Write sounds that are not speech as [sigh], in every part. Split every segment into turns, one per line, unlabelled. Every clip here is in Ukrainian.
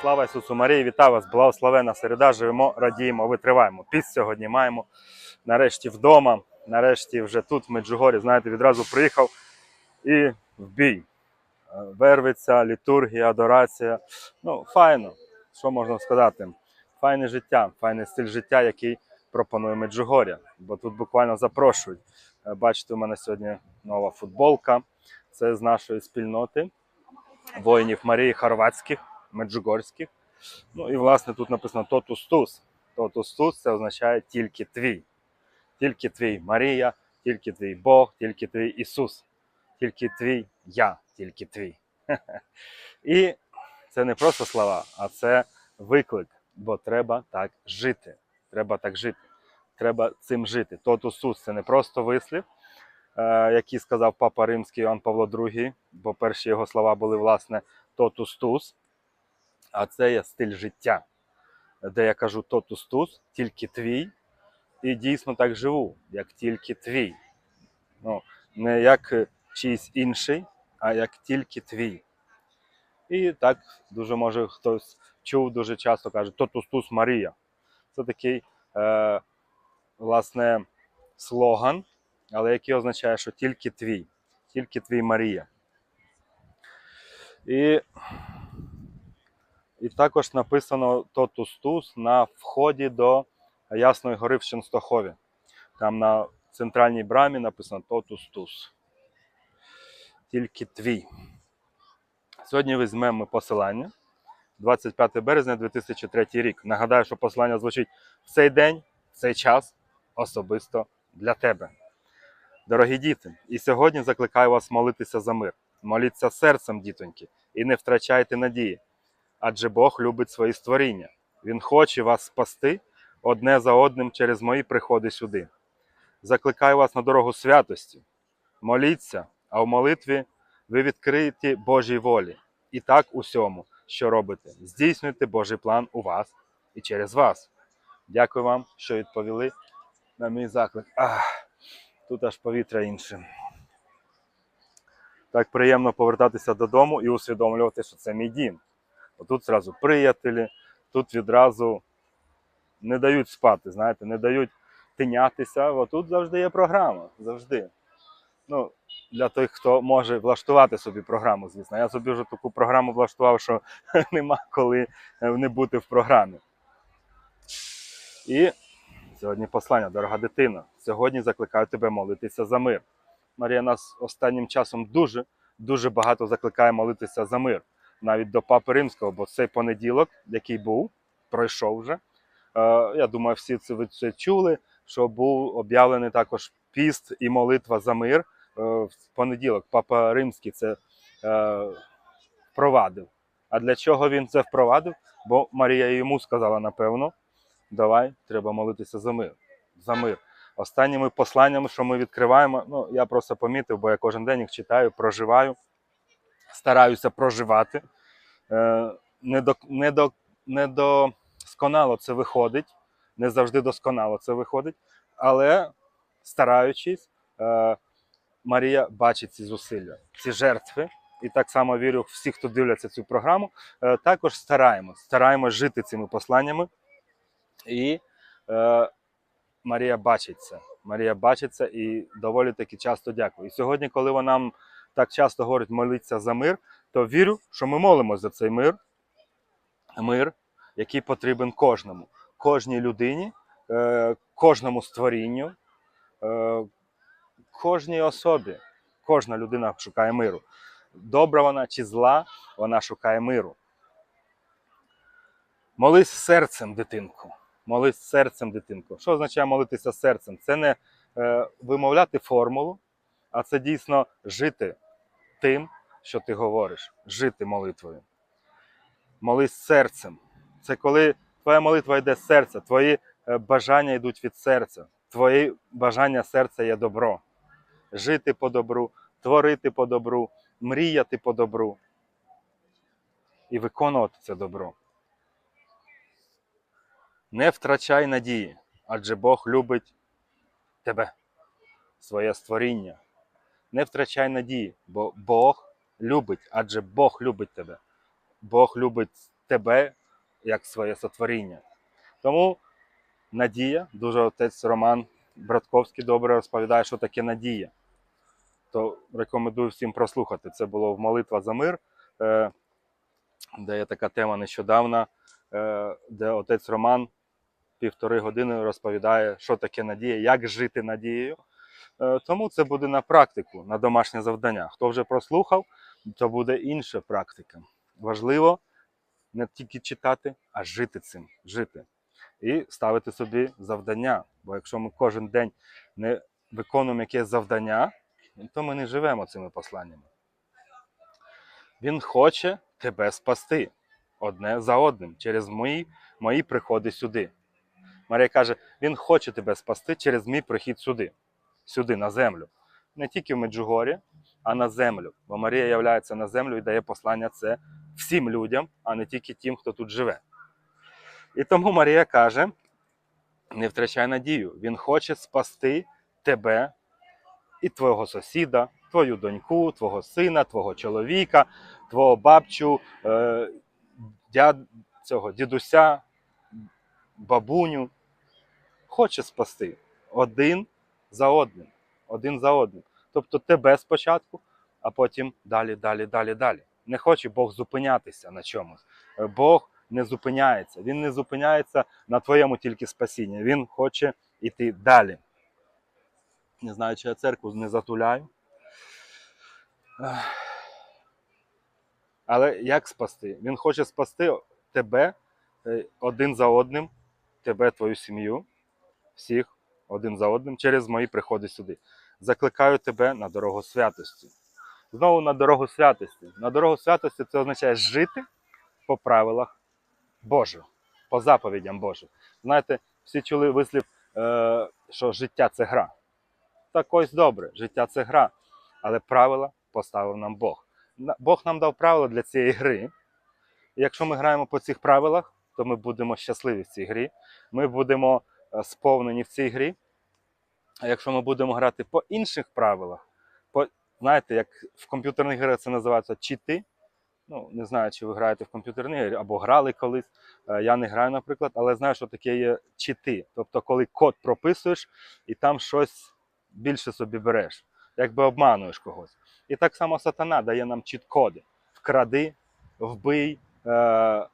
Слава Ісусу Марії, вітаю вас, благословена середа. Живемо, радіємо, витриваємо. Піс сьогодні маємо. Нарешті вдома, нарешті вже тут, в Меджугорі, знаєте, відразу приїхав і в бій. Е, Вервиться, літургія, адорація. Ну, файно. Що можна сказати? Файне життя, файний стиль життя, який пропонує Меджугоря. Бо тут буквально запрошують. Е, Бачите, у мене сьогодні нова футболка. Це з нашої спільноти воїнів Марії Хорватських, Меджугорських. Ну і власне тут написано Тотус Тус. Тотус Тус це означає тільки твій. Тільки твій Марія, тільки твій Бог, тільки твій Ісус, тільки твій я, тільки твій. [laughs] І це не просто слова, а це виклик, бо треба так жити. Треба так жити. Треба цим жити. Тотус Тус це не просто вислів, е, який сказав Папа Римський Іоанн Павло II, бо перші його слова були, власне, тотус тус, а це є стиль життя, де я кажу тотус тус, тільки твій, і дійсно так живу, як тільки твій. Ну, не як чийсь інший, а як тільки твій. І так дуже може хтось чув дуже часто каже тотус тус Марія. Це такий, е, власне, слоган, але який означає, що тільки твій, тільки твій Марія. І, і також написано Тотус Тус на вході до Ясної гори в Ченстохові. Там на центральній брамі написано Тотус Тус. Тільки твій. Сьогодні візьмемо посилання. 25 березня 2003 рік. Нагадаю, що посилання звучить в цей день, в цей час особисто для тебе. Дорогі діти, і сьогодні закликаю вас молитися за мир. Моліться серцем, дітоньки, і не втрачайте надії. Адже Бог любить свої створіння. Він хоче вас спасти одне за одним через мої приходи сюди. Закликаю вас на дорогу святості. Моліться, а в молитві ви відкриєте Божій волі. І так усьому, що робите, здійснюйте Божий план у вас і через вас. Дякую вам, що відповіли на мій заклик. Ах, тут аж повітря інше. Так приємно повертатися додому і усвідомлювати, що це мій дім. Тут зразу приятелі, тут відразу не дають спати, знаєте, не дають тинятися. О, тут завжди є програма. Завжди. Ну, для тих, хто може влаштувати собі програму, звісно. Я собі вже таку програму влаштував, що [laughs] нема коли е, не бути в програмі. І сьогодні послання, дорога дитина. Сьогодні закликаю тебе молитися за мир. Марія нас останнім часом дуже дуже багато закликає молитися за мир, навіть до Папи Римського, бо цей понеділок, який був, пройшов вже. Е, я думаю, всі це ви це чули, що був об'явлений також піст і молитва за мир. Е, в понеділок Папа Римський це е, впровадив. А для чого він це впровадив? Бо Марія йому сказала, напевно, давай, треба молитися за мир. За мир останніми посланнями, що ми відкриваємо, ну я просто помітив, бо я кожен день їх читаю, проживаю, стараюся проживати. Е, не, до, не, до, не досконало це виходить, не завжди досконало це виходить, але стараючись, е, Марія бачить ці зусилля, ці жертви. І так само вірю, всі, хто дивляться цю програму, е, також стараємось, стараємось жити цими посланнями. І е, Марія бачить це. Марія бачить це і доволі таки часто дякує. І сьогодні, коли вона нам так часто говорить молитися за мир, то вірю, що ми молимося за цей мир, мир, який потрібен кожному, кожній людині, е, кожному створінню, е, кожній особі. Кожна людина шукає миру. Добра вона чи зла, вона шукає миру. Молись серцем, дитинку. Молись серцем, дитинку. Що означає молитися серцем? Це не е, вимовляти формулу, а це дійсно жити тим, що ти говориш, жити молитвою. Молись серцем. Це коли твоя молитва йде з серця, твої е, бажання йдуть від серця, твої бажання серця є добро. Жити по добру, творити по добру, мріяти по добру і виконувати це добро. Не втрачай надії, адже Бог любить тебе, своє створіння. Не втрачай надії, бо Бог любить, адже Бог любить тебе. Бог любить тебе як своє сотворіння. Тому надія, дуже отець Роман Братковський добре розповідає, що таке надія. То рекомендую всім прослухати. Це було в Молитва за мир, е, де є така тема нещодавна, е, де отець Роман півтори години розповідає, що таке надія, як жити надією. Е, Тому це буде на практику, на домашнє завдання. Хто вже прослухав, то буде інша практика. Важливо не тільки читати, а жити цим, жити. І ставити собі завдання. Бо якщо ми кожен день не виконуємо якесь завдання, то ми не живемо цими посланнями. Він хоче тебе спасти одне за одним через мої, мої приходи сюди. Марія каже: Він хоче тебе спасти через мій прихід сюди, сюди, на землю. Не тільки в Меджугорі, а на землю. Бо Марія являється на землю і дає послання це всім людям, а не тільки тим, хто тут живе. І тому Марія каже: не втрачай надію. Він хоче спасти тебе і твого сусіда, твою доньку, твого сина, твого чоловіка, твого бабчу, е, дяд, цього дідуся, бабуню. Хоче спасти один за одним. Один за одним. Тобто тебе спочатку, а потім далі, далі, далі, далі. Не хоче Бог зупинятися на чомусь. Е, Бог не зупиняється. Він не зупиняється на твоєму тільки спасінні. Він хоче йти далі. Не знаю, чи я церкву не затуляю. Але як спасти? Він хоче спасти тебе е, один за одним, тебе, твою сім'ю, всіх один за одним через мої приходи сюди. Закликаю тебе на дорогу святості. Знову на дорогу святості. На дорогу святості це означає жити по правилах Божих, по заповідям Божих. Знаєте, всі чули вислів, е, що життя це гра. Так ось добре, життя це гра, але правила поставив нам Бог. Бог нам дав правила для цієї гри. І якщо ми граємо по цих правилах, то ми будемо щасливі в цій грі. Ми будемо сповнені в цій грі. А якщо ми будемо грати по інших правилах, по, знаєте, як в комп'ютерних грах це називається чіти. Ну, не знаю, чи ви граєте в комп'ютерні ігри або грали колись. Е, Я не граю, наприклад, але знаю, що таке є чіти. Тобто, коли код прописуєш і там щось більше собі береш, якби обмануєш когось. І так само сатана дає нам чіт-коди: вкради, вбий, е- е,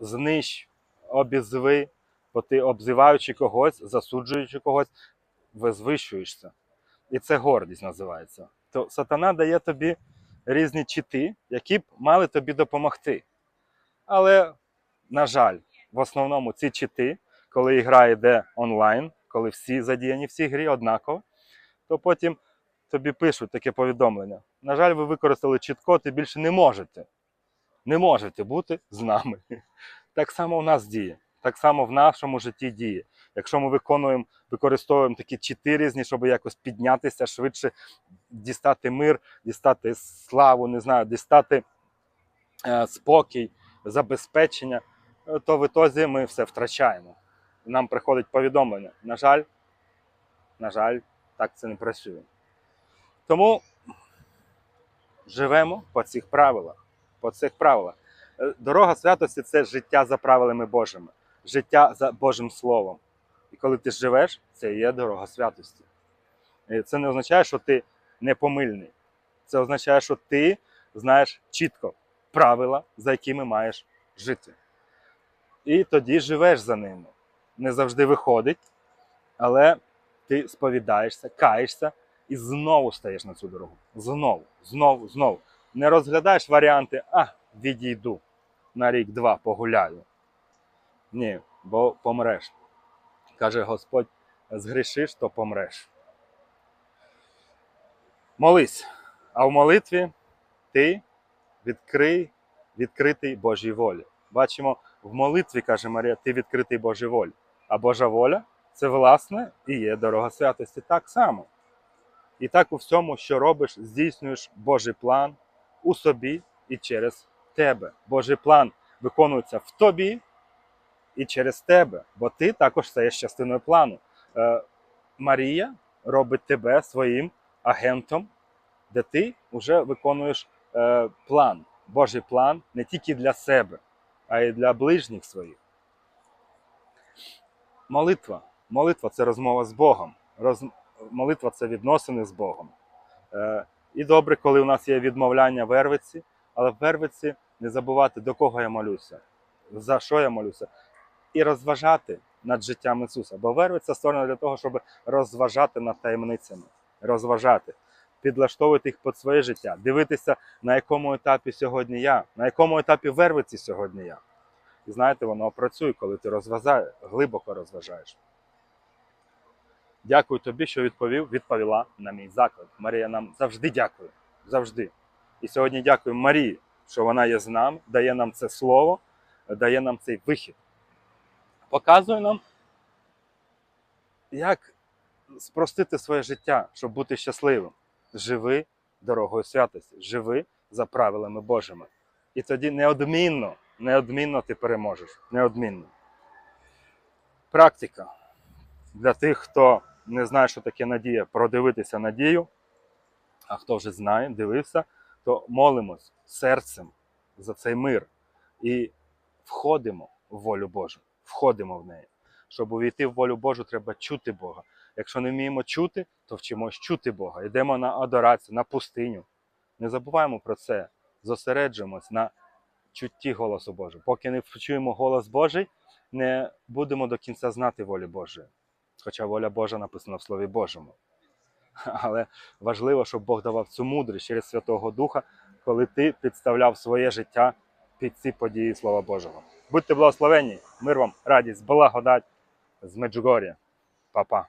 знищ, обізви, бо ти обзиваючи когось, засуджуючи когось, визвищуєшся. І це гордість називається. То сатана дає тобі різні чіти, які б мали тобі допомогти. Але, на жаль, в основному ці чіти, коли гра йде онлайн, коли всі задіяні в цій грі однаково, то потім тобі пишуть таке повідомлення. На жаль, ви використали чіт-код і більше не можете. Не можете бути з нами. [laughs] Так само в нас діє. Так само в нашому житті діє. Якщо ми виконуємо, використовуємо такі чіти різні, щоб якось піднятися швидше, дістати мир, дістати славу, не знаю, дістати е, спокій, забезпечення, е, то в ітозі ми все втрачаємо. Нам приходить повідомлення. На жаль, на жаль, так це не працює. Тому живемо по цих правилах. По цих правилах. Е, Дорога святості це життя за правилами Божими, життя за Божим Словом. І коли ти живеш, це є дорога святості. І Це не означає, що ти непомильний. Це означає, що ти знаєш чітко правила, за якими маєш жити. І тоді живеш за ними. Не завжди виходить, але ти сповідаєшся, каєшся і знову стаєш на цю дорогу. Знову, знову, знову. Не розглядаєш варіанти, а відійду на рік-два погуляю. Ні, бо помреш. Каже Господь: згрішиш, то помреш. Молись, а в молитві ти відкрий, відкритий Божій волі. Бачимо, в молитві, каже Марія, ти відкритий Божій волі. А Божа воля це, власне, і є дорога святості так само. І так у всьому, що робиш, здійснюєш Божий план у собі і через тебе. Божий план виконується в тобі і через тебе, бо ти також стаєш частиною плану. Е, Марія робить тебе своїм агентом, де ти вже виконуєш е, план, Божий план не тільки для себе, а й для ближніх своїх. Молитва. Молитва це розмова з Богом. Роз... Молитва це відносини з Богом. Е, і добре, коли у нас є відмовляння вервиці, але в вервиці не забувати, до кого я молюся, за що я молюся, і розважати над життям Ісуса. Бо вервиця створена для того, щоб розважати над таємницями, розважати, підлаштовувати їх під своє життя, дивитися, на якому етапі сьогодні я, на якому етапі вервиці сьогодні я. І знаєте, воно працює, коли ти розважаєш, глибоко розважаєш. Дякую тобі, що відповів, відповіла на мій заклик. Марія нам завжди дякує. Завжди. І сьогодні дякую Марії, що вона є з нами, дає нам це слово, дає нам цей вихід. Показує нам, як спростити своє життя, щоб бути щасливим. Живи дорогою святості, живи за правилами Божими. І тоді неодмінно, неодмінно ти переможеш. Неодмінно. Практика для тих, хто не знає, що таке надія, продивитися надію. А хто вже знає, дивився, то молимось серцем за цей мир і входимо в волю Божу, входимо в неї. Щоб увійти в волю Божу, треба чути Бога. Якщо не вміємо чути, то вчимось чути Бога. Йдемо на адорацію, на пустиню. Не забуваємо про це. Зосереджуємось на чутті голосу Божого. Поки не почуємо голос Божий, не будемо до кінця знати волі Божої. Хоча воля Божа написана в Слові Божому. [laughs] Але важливо, щоб Бог давав цю мудрість через Святого Духа, коли ти підставляв своє життя під ці події Слова Божого. Будьте благословені, мир вам, радість, благодать з Меджугор'я. Па-па.